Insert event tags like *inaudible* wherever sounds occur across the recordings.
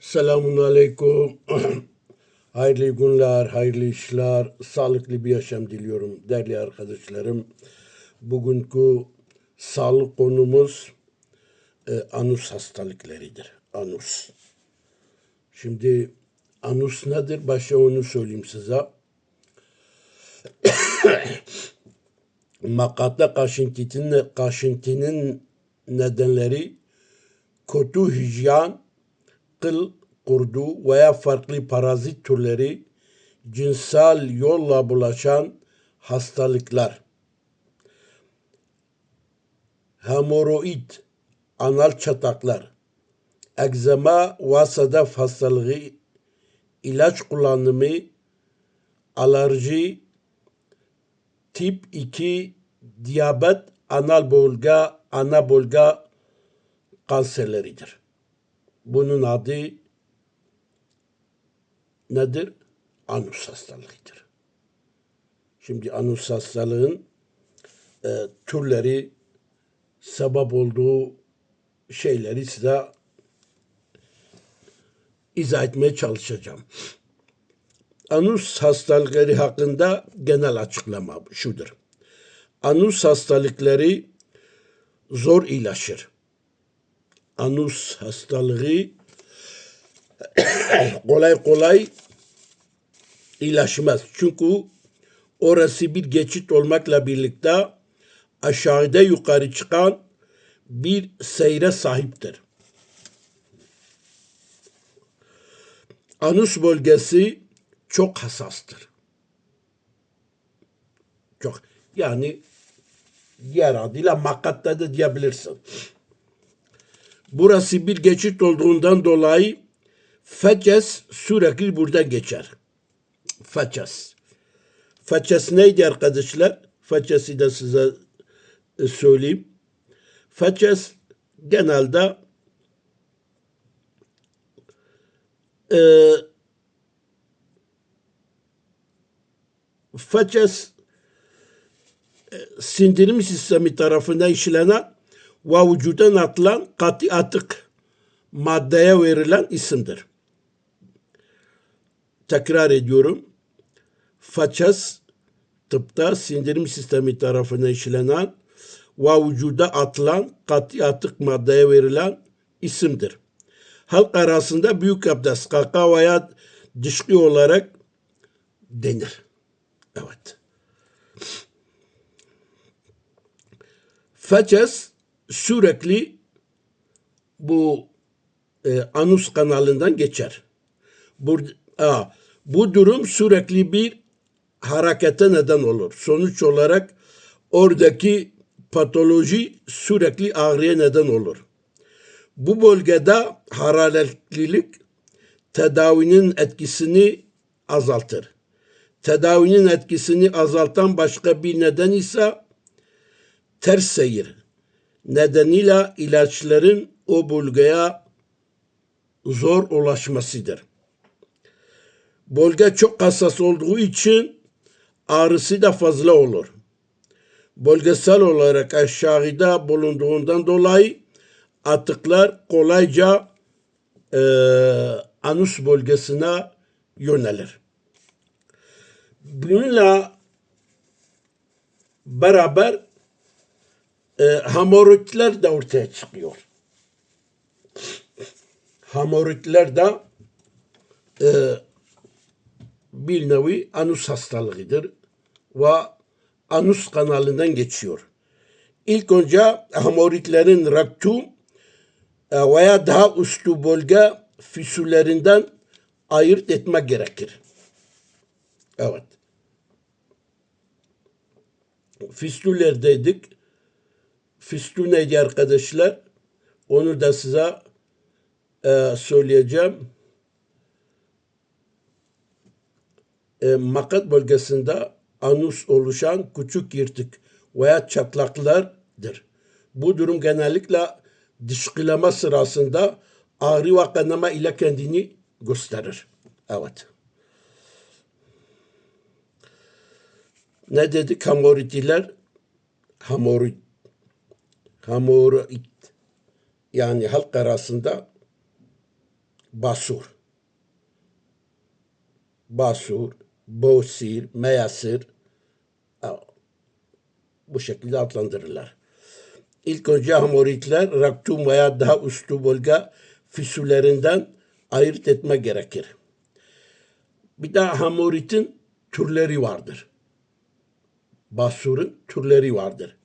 Selamun Aleyküm. *clears throat* hayırlı günler, hayırlı işler, sağlıklı bir yaşam diliyorum değerli arkadaşlarım. Bugünkü sağlık konumuz e, anus hastalıklarıdır. Anus. Şimdi anus nedir? Başta onu söyleyeyim size. *coughs* Makatta kaşıntının, kaşıntının nedenleri kötü hijyen, kıl kurdu veya farklı parazit türleri cinsel yolla bulaşan hastalıklar. Hemoroid, anal çataklar, egzama ve sadaf hastalığı, ilaç kullanımı, alerji, tip 2 diyabet, anal bölge, ana bölge kanserleridir. Bunun adı nedir? Anus hastalığıdır. Şimdi anus hastalığın e, türleri, sebep olduğu şeyleri size izah etmeye çalışacağım. Anus hastalıkları hakkında genel açıklama şudur. Anus hastalıkları zor iyileşir. Anus hastalığı *coughs* kolay kolay iyileşmez. Çünkü orası bir geçit olmakla birlikte aşağıda yukarı çıkan bir seyre sahiptir. Anus bölgesi çok hassastır. Çok yani diğer adıyla makatta da diyebilirsin. Burası bir geçit olduğundan dolayı feces sürekli buradan geçer. Feces. Feces neydi arkadaşlar? Feces'i de size e, söyleyeyim. Feces genelde e, feces e, sindirim sistemi tarafından işlenen ve vücudan atılan katı atık maddeye verilen isimdir. Tekrar ediyorum. Faças tıpta sindirim sistemi tarafından işlenen ve vücuda atılan katı atık maddeye verilen isimdir. Halk arasında büyük abdest, kaka veya dışkı olarak denir. Evet. Faças sürekli bu e, anus kanalından geçer. Bu, a, bu durum sürekli bir harekete neden olur. Sonuç olarak oradaki patoloji sürekli ağrıya neden olur. Bu bölgede hararetlilik tedavinin etkisini azaltır. Tedavinin etkisini azaltan başka bir neden ise ters seyir nedeniyle ilaçların o bölgeye zor ulaşmasıdır. Bölge çok hassas olduğu için ağrısı da fazla olur. Bölgesel olarak aşağıda bulunduğundan dolayı atıklar kolayca e, anus bölgesine yönelir. Bununla beraber e, hemoroidler de ortaya çıkıyor. Hemoroidler de e, bir nevi anus hastalığıdır ve anus kanalından geçiyor. İlk önce hemoroidlerin rektum e, veya daha üstü bölge füsüllerinden ayırt etmek gerekir. Evet. Fistüller dedik. Fistül neydi arkadaşlar? Onu da size e, söyleyeceğim. E, makat bölgesinde anus oluşan küçük yırtık veya çatlaklardır. Bu durum genellikle dışkılama sırasında ağrı ve kanama ile kendini gösterir. Evet. Ne dedik hemoroidler? Hemoroid. Hemoroid. Yani halk arasında basur. Basur, Bosir, Meyasir bu şekilde adlandırırlar. İlk önce Hamoritler raktum veya daha üstü bölge füsüllerinden ayırt etme gerekir. Bir de Hamorit'in türleri vardır. Basur'un türleri vardır.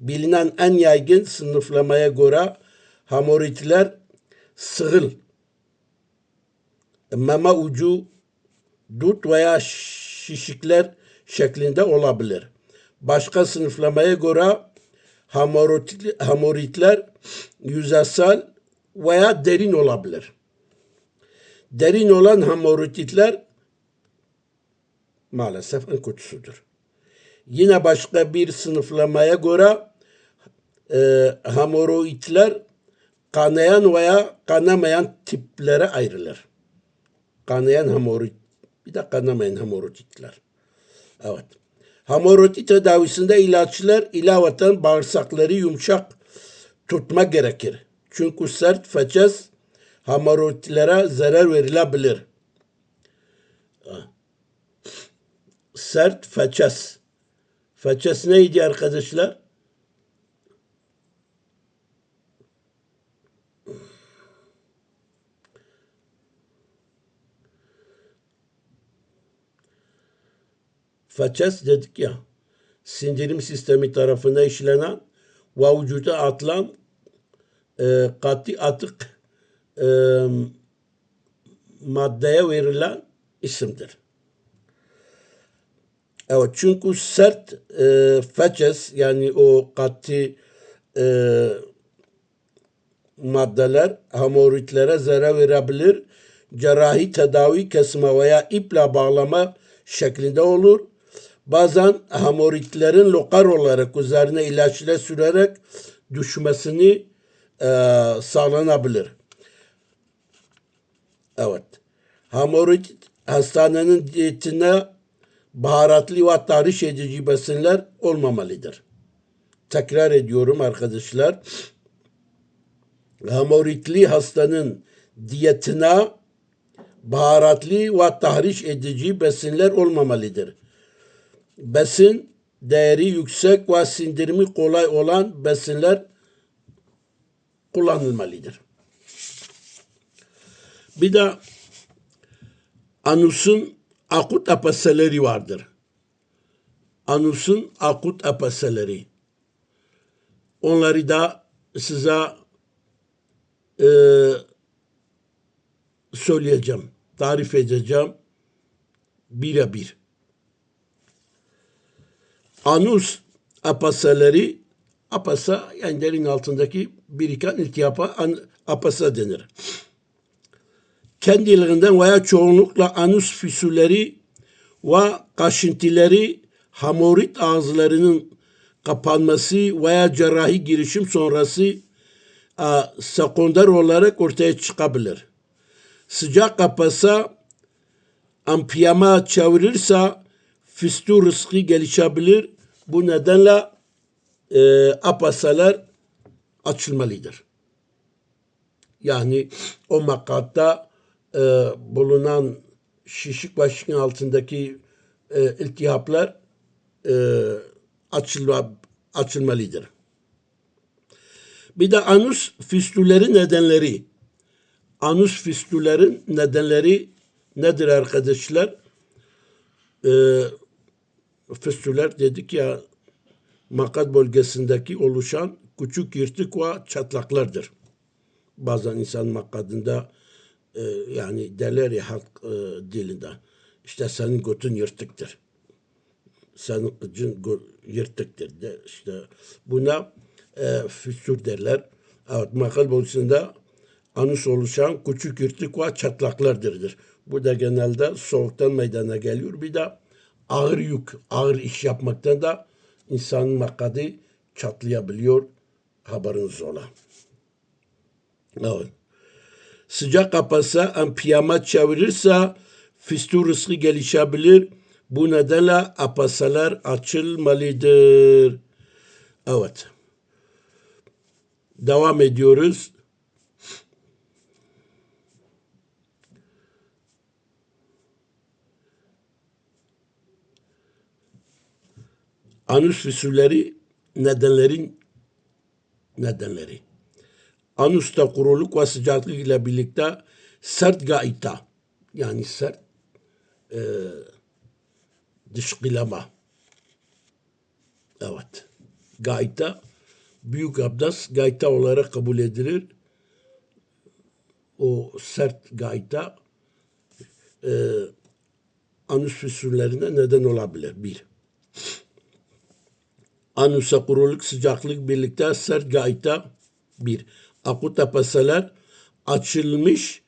Bilinen en yaygın sınıflamaya göre Hamoritler sığıl, meme ucu, dut veya şişikler şeklinde olabilir. Başka sınıflamaya göre hamoritler yüzeysel veya derin olabilir. Derin olan hamoritler maalesef en kötüsüdür. Yine başka bir sınıflamaya göre e, hemoroidler kanayan veya kanamayan tiplere ayrılır. Kanayan hemoroid, bir de kanamayan hemoroidler. Evet. Hemoroid tedavisinde ilaçlar ilaveten bağırsakları yumuşak tutma gerekir. Çünkü sert feçez hemoroidlere zarar verilebilir. Sert feçez. Feçez neydi arkadaşlar? Façes dedik ya, sindirim sistemi tarafından işlenen ve vücuda atılan e, katı atık e, maddeye verilen isimdir. Evet çünkü sert e, façes yani o katı e, maddeler hemoroidlere zarar verebilir. Cerrahi tedavi kesme veya iple bağlama şeklinde olur bazen hemoroidlerin lokal olarak üzerine ilaçla sürerek düşmesini e, sağlanabilir. Evet. Hemoroid hastanenin diyetine baharatlı ve tahriş edici besinler olmamalıdır. Tekrar ediyorum arkadaşlar. Hemoroidli hastanın diyetine baharatlı ve tahriş edici besinler olmamalıdır besin değeri yüksek ve sindirimi kolay olan besinler kullanılmalıdır. Bir de anusun akut apaseleri vardır. Anusun akut apaseleri. Onları da size e, söyleyeceğim, tarif edeceğim birebir anus apasaları apasa yani derin altındaki biriken iltihapa an, apasa denir. Kendilerinden veya çoğunlukla anus füsülleri ve kaşıntiları hamorit ağızlarının kapanması veya cerrahi girişim sonrası a, sekonder olarak ortaya çıkabilir. Sıcak apasa ampiyama çevirirse fistü rızkı gelişebilir. Bu nedenle e, apasalar açılmalıdır. Yani o makatta e, bulunan şişik başının altındaki e, iltihaplar e, açılma, açılmalıdır. Bir de anus fistülleri nedenleri. Anus fistüllerin nedenleri nedir arkadaşlar? Ee, fistüler dedik ya makat bölgesindeki oluşan küçük yırtık ve çatlaklardır. Bazen insan makadında e, yani derler ya halk e, dilinde işte senin götün yırtıktır. Senin kıcın yırtıktır. De, işte buna e, füstür derler. Evet, makal bölgesinde anus oluşan küçük yırtık ve çatlaklardırdır. Bu da genelde soğuktan meydana geliyor. Bir de ağır yük, ağır iş yapmaktan da insanın makadı çatlayabiliyor. Haberiniz ola. Evet. Sıcak kapasa, ampiyama çevirirse fistül rızkı gelişebilir. Bu nedenle apasalar açılmalıdır. Evet. Devam ediyoruz. Anüs fissülleri nedenlerin nedenleri. Anüste kuruluk ve sıcaklık ile birlikte sert gaita yani sert e, dışkılama. Evet. Gaita büyük abdest gaita olarak kabul edilir. O sert gaita e, anüs fissürlerine neden olabilir. Bir. Anüse kuruluk sıcaklık birlikte sert gaita bir. Akut apaseler açılmış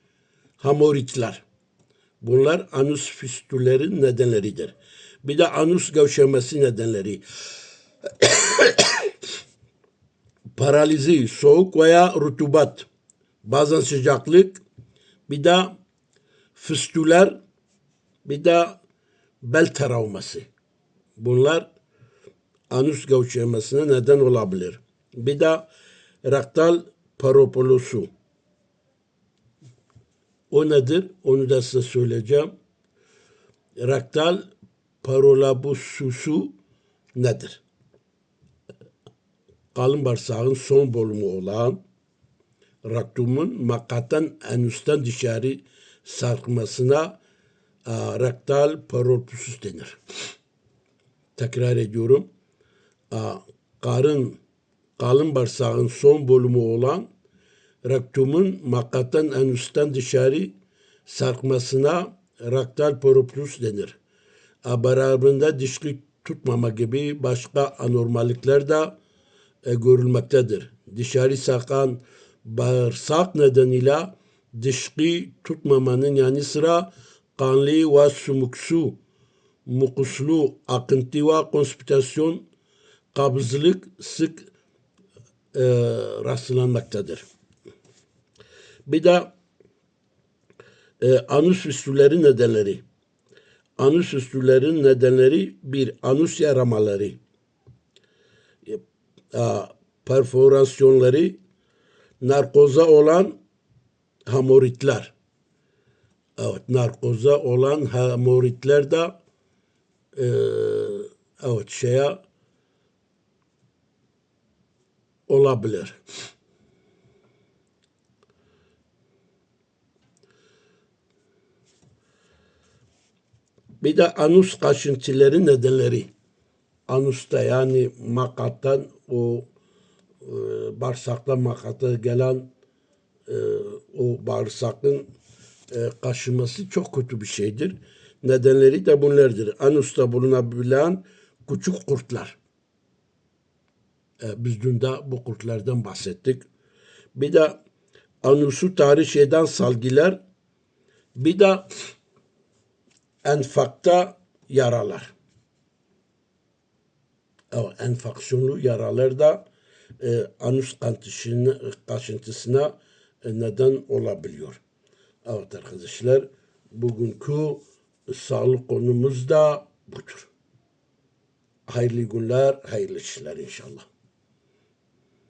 hamoritler. Bunlar anüs fistüllerin nedenleridir. Bir de anüs gevşemesi nedenleri. *coughs* Paralizi, soğuk veya rutubat, bazen sıcaklık, bir de fistüler, bir de bel travması. Bunlar anüs gevşemesine neden olabilir. Bir de rektal paropolosu. O nedir? Onu da size söyleyeceğim. Rektal parolabususu nedir? Kalın bağırsağın son bölümü olan raktumun makaten anüsten dışarı sarkmasına e, rektal parolabusus denir. Tekrar ediyorum. Karın kalın bağırsağın son bölümü olan rektumun makaten en üstten dışarı sarkmasına rektal poroplus denir. A, Beraberinde dişli tutmama gibi başka anormallikler de e, görülmektedir. Dışarı sarkan bağırsak nedeniyle dişli tutmamanın yanı sıra kanlı ve sumuksu, mukuslu, akıntı ve konspitasyon, kabızlık sık e, rastlanmaktadır. Bir de e, anüs üstüleri nedenleri. Anüs üstülerin nedenleri bir anüs yaramaları, e, perforasyonları, narkoza olan hamoritler. Evet, narkoza olan hamoritler de e, evet şeye olabilir. Bir de anus kaşıntıları nedenleri. Anusta yani makattan o e, bağırsaktan makata gelen e, o bağırsakın e, kaşınması çok kötü bir şeydir. Nedenleri de bunlardır. Anusta bulunabilen küçük kurtlar. E, biz dün de bu kurtlardan bahsettik. Bir de anusu tahriş eden salgiler. Bir de enfakta yaralar. Evet, enfeksiyonlu yaralar da e, anüs kaşıntısına e, neden olabiliyor. Evet arkadaşlar, bugünkü sağlık konumuz da budur. Hayırlı günler, hayırlı işler inşallah.